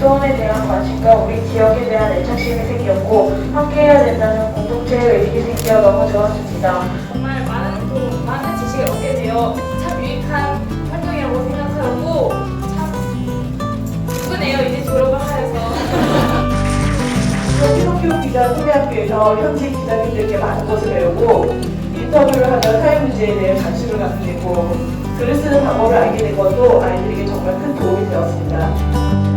수원에 대한 관심과 우리 지역에 대한 애착심이 생겼고 함께해야 된다는 공동체의 의식이 생겨 너무 좋았습니다. 정말 많은 도, 많은 지식을 얻게 되어 참 유익한 활동이라고 생각하고 참 기쁘네요 이제 졸업을 하여서 기독교 기자 소개학교에서 현지 기자님들께 많은 것을 배우고 인터뷰를 하며 사회 문제에 대해 관심을 갖게 되고 Thank you.